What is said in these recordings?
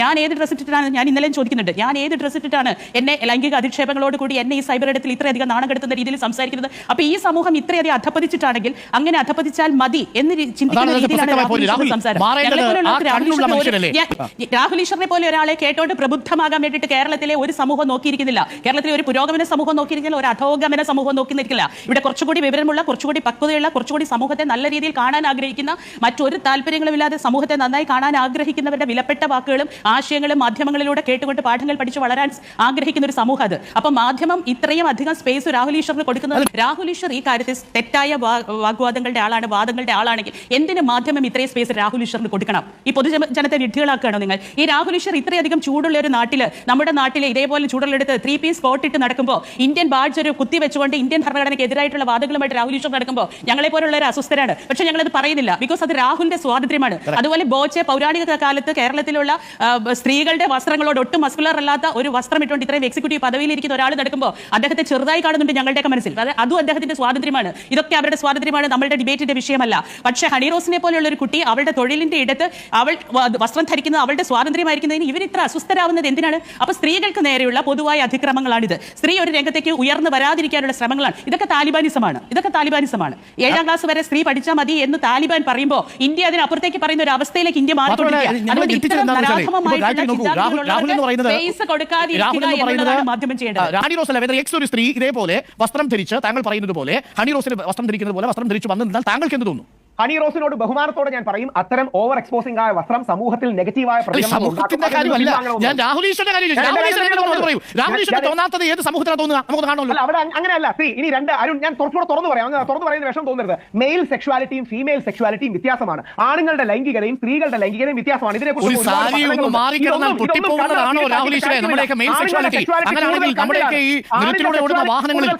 ഞാൻ ഏത് ഡ്രസ്സ് ഇട്ടിട്ടാണ് ഞാൻ ഇന്നലെയും ചോദിക്കുന്നുണ്ട്. ഞാൻ ഏത് ഡ്രസ്സ് ഇട്ടിട്ടാണ് എന്നെ ലൈംഗിക അധിക്ഷേപങ്ങളോട് കൂടി എന്നെ ഈ സൈബർ ഇടത്തിൽ ഇത്രയധികം നാണം കെടുത്തുന്ന രീതിയിൽ സംസാരിക്കുന്നത്? അപ്പൊ ഈ സമൂഹം ഇത്രയധികം അധപ്പതിച്ചിട്ടാണെങ്കിൽ അങ്ങനെ അധപ്പതിച്ചാൽ മതി എന്ന് ചിന്തിക്കുന്ന രീതിയിലാണ് സംസാരം. ഈശ്വറിനെ രാഹുൽ ഈശ്വറിനെ പോലെ ഒരാളെ കേട്ടോണ്ട് പ്രബുദ്ധമാകാൻ വേണ്ടിയിട്ട് കേരളത്തിലെ ഒരു സമൂഹം നോക്കിയിരിക്കുന്നില്ല. കേരളത്തിലെ ഒരു പുരോഗമന സമൂഹം നോക്കിയിരിക്കുന്നില്ല ഒരു അധോഗമന സമൂഹം നോക്കി നിൽക്കില്ല ഇവിടെ കുറച്ചുകൂടി വിവരമുള്ള കുറച്ചുകൂടി പക്വതയുള്ള കുറച്ചുകൂടി സമൂഹത്തെ നല്ല രീതിയിൽ കാണാൻ ആഗ്രഹിക്കുന്ന മറ്റൊരു താല്പര്യങ്ങളുമില്ലാതെ സമൂഹത്തെ നന്നായി കാണാൻ ആഗ്രഹിക്കുന്നവരുടെ വിലപ്പെട്ട വാക്കുകളും ആശയങ്ങളും മാധ്യമങ്ങളിലൂടെ കേട്ടുകൊണ്ട് പാഠങ്ങൾ പഠിച്ച് വളരാൻ ആഗ്രഹിക്കുന്ന ഒരു സമൂഹം അത്. അപ്പൊ മാധ്യമം ഇത്രയും അധികം സ്പേസ് രാഹുൽ ഈശ്വറിന് കൊടുക്കുന്നത് രാഹുൽ ഈശ്വർ ഈ കാര്യത്തിൽ തെറ്റായ വാഗ്വാദങ്ങളുടെ ആളാണ് വാദങ്ങളുടെ ആളാണെങ്കിൽ എന്തിന് മാധ്യമം ഇത്രയും സ്പേസ് രാഹുൽ ഈശ്വറിന് കൊടുക്കണം? ഈ പൊതുജനത്തെ വിഡ്ഢികളാക്കുകയാണോ നിങ്ങൾ? ഈ രാഹുൽ ഈശ്വർ ഇത്രയധികം ചൂടുള്ള ഒരു നാട്ടിൽ നമ്മുടെ നാട്ടിലെ ഇതേപോലെ ചൂടുള്ളെടുത്ത് ത്രീ പീസ് കോട്ട് ഇട്ട് നടക്കുമ്പോൾ ഇന്ത്യൻ ബാഡ്ജ് ഒരു കുത്തി വെച്ചുകൊണ്ട് ഇന്ത്യൻ ഭരണഘടനയ്ക്ക് എതിരായിട്ടുള്ള വാദങ്ങളുമായിട്ട് രാഹുൽ ഈശ്വർ നടക്കുമ്പോൾ ഞങ്ങളെ പോലുള്ള ഒരു അസ്വസ്ഥരാണ്. പക്ഷേ ഞങ്ങളത് പറയുന്നില്ല. ബിക്കോസ് അത് രാഹുലിന്റെ സ്വാതന്ത്ര്യമാണ്. അതുപോലെ ബോച്ചെ പൗരാണിക കാലത്ത് കേരളത്തിലുള്ള സ്ത്രീകളുടെ വസ്ത്രങ്ങളോട് ഒട്ടും മസ്കുലർ അല്ലാത്ത ഒരു വസ്ത്രം ഇട്ടുകൊണ്ട് ഇത്രയും എക്സിക്യൂട്ടീവ് പദവിയിൽ ഇരിക്കുന്ന ഒരാൾ നടക്കുമ്പോൾ അദ്ദേഹത്തെ ചെറുതായി കാണുന്നുണ്ട് ഞങ്ങളുടെയൊക്കെ മനസ്സിൽ. അത് അതും അദ്ദേഹത്തിന്റെ സ്വാതന്ത്ര്യമാണ്. ഇതൊക്കെ അവരുടെ സ്വാതന്ത്ര്യമാണ് നമ്മളുടെ ഡിബേറ്റിന്റെ വിഷയമല്ല. പക്ഷേ ഹണിറോസിനെ പോലെയുള്ള ഒരു കുട്ടി അവളുടെ തൊഴിലിന്റെ ഇടത്ത് അവൾ വസ്ത്രം ധരിക്കുന്നത് അവളുടെ സ്വാതന്ത്ര്യമായിരിക്കുന്നതിന് ഇവർ ഇത്ര അസ്വസ്ഥരാവുന്നത് എന്തിനാണ്? അപ്പൊ സ്ത്രീകൾക്ക് നേരെയുള്ള പൊതുവായ അതിക്രമങ്ങളാണിത്. സ്ത്രീ ഒരു രംഗത്തേക്ക് ഉയർന്നു വരാതിരിക്കാനുള്ള ശ്രമങ്ങളാണ്. ഇതൊക്കെ താലിബാനിസമാണ്. ഇതൊക്കെ താലിബാനിസമാണ്. ഏഴാം ക്ലാസ് വരെ സ്ത്രീ പഠിച്ചാൽ മതി എന്ന് താലിബാൻ പറയുമ്പോൾ ഇന്ത്യ അതിനപ്പുറത്തേക്ക് പറയുന്ന ഒരു അവസ്ഥയിലേക്ക് ഇന്ത്യ മാത്രമല്ല ഒരു സ്ത്രീ ഇതേപോലെ വസ്ത്രം ധരിച്ച് താങ്കൾ പറയുന്നത് പോലെ ഹണി റോസിന് വസ്ത്രം ധരിക്കുന്നത് പോലെ വസ്ത്രം ധരിച്ച് വന്നിരുന്നാൽ താങ്കൾക്ക് എന്ത് തോന്നുന്നു ഹണി റോസിനോട് ബഹുമാനത്തോടെ ഞാൻ പറയും അത്തരം ഓവർ എക്സ്പോസിംഗ് ആയ വസ്ത്രം സമൂഹത്തിൽ നെഗറ്റീവായ അവിടെ അങ് അങ്ങനെയല്ല. ഇനി രണ്ട് അരുൺ ഞാൻ തുറച്ചുകൂടെ തുറന്നു പറയാം. തുറന്നു പറയുന്ന വിഷം തോന്നരുത്. മെയിൽ സെക്ഷുവാലിറ്റിയും ഫീമെയിൽ സെക്ഷുവാലിറ്റിയും വ്യത്യാസമാണ്. ആണുങ്ങളുടെ ലൈംഗികതയും സ്ത്രീകളുടെ ലൈംഗികതയും വ്യത്യാസമാണ്. ഇതിനെ കുറിച്ച് വാഹനങ്ങളിൽ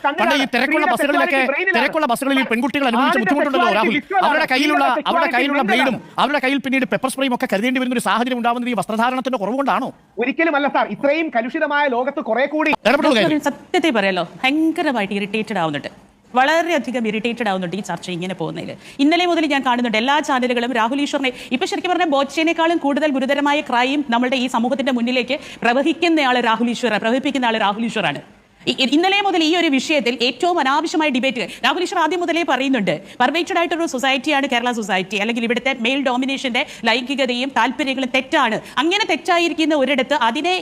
തിരക്കുള്ള ബസ്സുകളിലൊക്കെ തിരക്കുള്ള ബസ്സുകളിൽ പെൺകുട്ടികൾ അനുഭവിച്ച ബുദ്ധിമുട്ടുണ്ടല്ലോ രാഹുൽ. അവരുടെ കയ്യിലുള്ള അവരുടെ കയ്യിലുള്ള ബ്ലേഡും അവരുടെ കയ്യിൽ പിന്നീട് പെപ്പർ സ്പ്രേയും ഒക്കെ കരുതേണ്ടി വരുന്ന ഒരു സാഹചര്യം ഉണ്ടാവുന്നത് ഈ വസ്ത്രധാരണത്തിന്റെ കുറവുകൊണ്ടാണോ? ഒരിക്കലും അല്ല സാർ. ഇത്രയും കലുഷിതമായ ലോകത്ത് കുറെ കൂടി സത്യത്തെ പറയാലോ. ഭയങ്കരമായിട്ട് ഇറിറ്റേറ്റഡ് ആവുന്നുണ്ട്. വളരെയധികം ഇറിറ്റേറ്റഡ് ആവുന്നുണ്ട് ഈ ചർച്ച ഇങ്ങനെ പോകുന്നതിൽ. ഇന്നലെ മുതൽ ഞാൻ കാണുന്നുണ്ട് എല്ലാ ചാനലുകളും രാഹുൽ ഈശ്വറിനെ ഇപ്പൊ ശരിക്കും പറഞ്ഞാൽ ബോച്ചേനേക്കാളും കൂടുതൽ ഗുരുതരമായ ക്രൈം നമ്മുടെ ഈ സമൂഹത്തിന്റെ മുന്നിലേക്ക് പ്രവഹിക്കുന്നയാൾ രാഹുൽ ഈശ്വർ പ്രവഹിപ്പിക്കുന്ന ആൾ രാഹുൽ ഈശ്വറാണ്. ഇന്നലെ മുതൽ ഈ ഒരു വിഷയത്തിൽ ഏറ്റവും അനാവശ്യമായ ഡിബേറ്റ് രാഹുൽ ഈശ്വർ ആദ്യം മുതലേ പറയുന്നുണ്ട് പെർവേറ്റഡ് ആയിട്ടൊരു സൊസൈറ്റിയാണ് കേരള സൊസൈറ്റി അല്ലെങ്കിൽ ഇവിടുത്തെ മെയിൽ ഡോമിനേഷന്റെ ലൈംഗികതയും താല്പര്യങ്ങളും തെറ്റാണ്. അങ്ങനെ തെറ്റായിരിക്കുന്ന ഒരിടത്ത് അതിനെ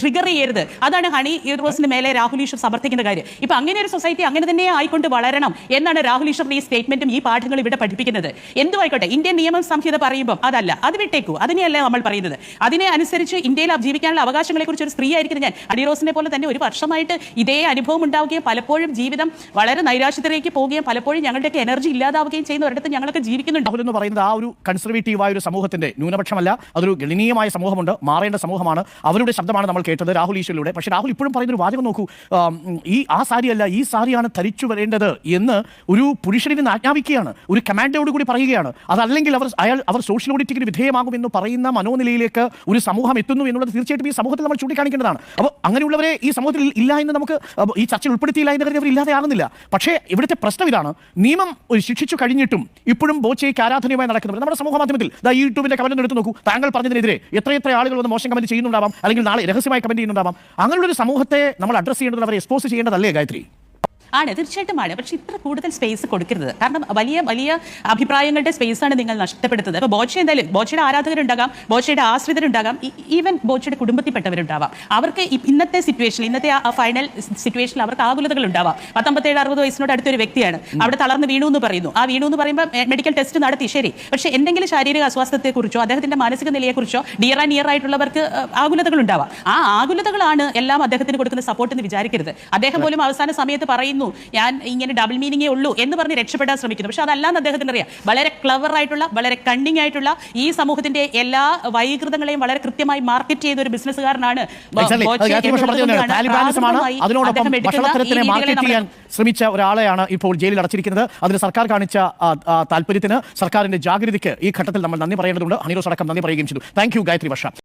ട്രിഗർ ചെയ്യരുത്. അതാണ് ഹണി റോസിന് മേലെ രാഹുൽ ഈശ്വർ സമർത്ഥിക്കുന്ന കാര്യം. ഇപ്പൊ അങ്ങനെ ഒരു സൊസൈറ്റി അങ്ങനെ തന്നെ ആയിക്കൊണ്ട് വളരണം എന്നാണ് രാഹുൽ ഈശ്വറിന്റെ ഈ സ്റ്റേറ്റ്മെന്റും ഈ പാഠങ്ങൾ ഇവിടെ പഠിപ്പിക്കുന്നത്. എന്തുമായിക്കോട്ടെ ഇന്ത്യൻ നിയമ സംഹിത പറയുമ്പോൾ അതല്ല അത് വിട്ടേക്കൂ. അതിനെയല്ല നമ്മൾ പറയുന്നത്? അതിനെ അനുസരിച്ച് ഇന്ത്യയിൽ ജീവിക്കാനുള്ള അവകാശങ്ങളെ കുറിച്ച് ഒരു സ്ത്രീ ആയിരിക്കുന്ന ഞാൻ ഹണി പോലെ തന്നെ ഒരു വർഷമായിട്ട് ഇതേ അനുഭവം ഉണ്ടാവുകയും പലപ്പോഴും ജീവിതം വളരെ നൈരാശ്യത്തിലേക്ക് പോവുകയും പലപ്പോഴും ഞങ്ങളുടെയൊക്കെ എനർജി ഇല്ലാതാവുകയും ചെയ്യുന്ന ഒരിടത്ത് ഞങ്ങളൊക്കെ ജീവിക്കുന്നുണ്ട്. എന്ന് പറയുന്നത് ആ ഒരു കൺസർവേറ്റീവായ ഒരു സമൂഹത്തിന്റെ ന്യൂനപക്ഷമല്ല അതൊരു ഗണനീയമായ സമൂഹമുണ്ട് മാറേണ്ട സമൂഹമാണ്. അവരുടെ ശബ്ദമാണ് നമ്മൾ കേട്ടത് രാഹുൽ ഈശ്വരിലൂടെ. പക്ഷേ രാഹുൽ ഇപ്പോഴും പറയുന്ന ഒരു വാചകം നോക്കൂ. ഈ ആ സാരിയല്ല ഈ സാരിയാണ് ധരിച്ചു വരേണ്ടത് എന്ന് ഒരു പുരുഷനിൽ നിന്ന് ആജ്ഞാപിക്കുകയാണ്. ഒരു കമാൻഡോട് കൂടി പറയുകയാണ്. അതല്ലെങ്കിൽ അവർ അയാൾ അവർ സോഷ്യൽ ഓഡിറ്റിക്ക് വിധേയമാകും എന്ന് പറയുന്ന മനോനിലയിലേക്ക് ഒരു സമൂഹം എത്തുന്നു എന്നുള്ളത് തീർച്ചയായിട്ടും ഈ സമൂഹത്തിൽ നമ്മൾ ചൂണ്ടിക്കാണിക്കേണ്ടതാണ്. അപ്പോൾ അങ്ങനെയുള്ളവരെ ഈ സമൂഹത്തിൽ ഇല്ല എന്ന് നമുക്ക് ഈ ചർച്ചയിൽ ഉൾപ്പെടുത്തിയില്ല എന്ന് കരുതി അവർ ഇല്ലാതെയാകുന്നില്ല. പക്ഷേ ഇവിടുത്തെ പ്രശ്നം ഇതാണ്. നിയമം ശിക്ഷിച്ചു കഴിഞ്ഞിട്ടും ഇപ്പോഴും ബോച്ചയ്ക്ക് ആരാധനയുമായി നടക്കുന്നത് നമ്മുടെ സമൂഹ മാധ്യമത്തിൽ യൂട്യൂബിന്റെ കമന്റ് എടുത്ത് നോക്കൂ. താങ്കൾ പറഞ്ഞതിനെതിരെ എത്രയെത്ര ആളുകൾ വന്ന് മോശം കമന്റ് ചെയ്യുന്നുണ്ടാവാം? അല്ലെങ്കിൽ നാളെ രഹസ്യമായി കമന്റ് ചെയ്യുന്നുണ്ടാവാം? അങ്ങനെയുള്ള ഒരു സമൂഹത്തെ നമ്മൾ അഡ്രസ് ചെയ്യേണ്ടത് അവരെ എക്സ്പോസ് ചെയ്യേണ്ടതല്ലേ ഗായത്രി? ആണ്. തീർച്ചയായിട്ടും ആണ്. പക്ഷെ ഇത്ര കൂടുതൽ സ്പേസ് കൊടുക്കരുത്. കാരണം വലിയ വലിയ അഭിപ്രായങ്ങളുടെ സ്പേസ് ആണ് നിങ്ങൾ നഷ്ടപ്പെടുത്തുന്നത്. അപ്പോൾ ബോച്ച എന്തായാലും ബോച്ചയുടെ ആരാധകരുണ്ടാകാം ബോച്ചയുടെ ആശ്രിതരുണ്ടാകാം ഈവൻ ബോച്ചയുടെ കുടുംബത്തിൽപ്പെട്ടവരുണ്ടാവാം. അവർക്ക് ഇന്നത്തെ സിറ്റുവേഷനിൽ ഇന്നത്തെ ആ ഫൈനൽ സിറ്റുവേഷനിൽ അവർക്ക് ആകുലതകൾ ഉണ്ടാവാം പത്തൊമ്പത്തേഴ് അറുപത് വയസ്സിനോട് അടുത്തൊരു വ്യക്തിയാണ്. അവിടെ തളർന്ന് വീണു എന്ന് പറയുന്നു. ആ വീണു എന്ന് പറയുമ്പോൾ മെഡിക്കൽ ടെസ്റ്റ് നടത്തി. ശരി. പക്ഷേ എന്തെങ്കിലും ശാരീരിക അസ്വാസ്ഥത്തെക്കുറിച്ചോ അദ്ദേഹത്തിന്റെ മാനസിക നിലയെക്കുറിച്ചോ ഡിയർ ആൻഡ് നിയർ ആയിട്ടുള്ളവർക്ക് ആകുലതകൾ ഉണ്ടാവാം ആ ആകുലതകളാണ് എല്ലാം അദ്ദേഹത്തിന് കൊടുക്കുന്ന സപ്പോർട്ട് എന്ന് വിചാരിക്കരുത്. അദ്ദേഹം പോലും അവസാന സമയത്ത് പറയുന്നു ഞാൻ ഇങ്ങനെ ഡബിൾ മീനിങ്ങേ ഉള്ളൂ എന്ന് പറഞ്ഞ് രക്ഷപ്പെടാൻ ശ്രമിക്കുന്നു. പക്ഷെ അതല്ലാന്ന് അദ്ദേഹത്തിന് അറിയാം. വളരെ ക്ലവർ ആയിട്ടുള്ള വളരെ കണ്ണിങ് ആയിട്ടുള്ള ഈ സമൂഹത്തിന്റെ എല്ലാ വൈകൃതങ്ങളെയും വളരെ കൃത്യമായി മാർക്കറ്റ് ചെയ്ത ഒരു ബിസിനസ്സുകാരനാണ് അതിനോടൊപ്പം ഭക്ഷണത്തരത്തിനെ മാർക്കറ്റ് ചെയ്യാൻ ശ്രമിച്ച ഒരാളെയാണ് ഇപ്പോൾ ജയിലിൽ അടച്ചിരിക്കുന്നത്. അതിന് സർക്കാർ കാണിച്ച താല്പര്യത്തിന് സർക്കാരിന്റെ ജാഗ്രതയ്ക്ക് ഈ ഘട്ടത്തിൽ നമ്മൾ നന്ദി പറയേണ്ടതുണ്ട്. അനിരോസ് അടക്കം നന്ദി പറയുകയും ചെയ്തു. Thank you Gayathri Varsha.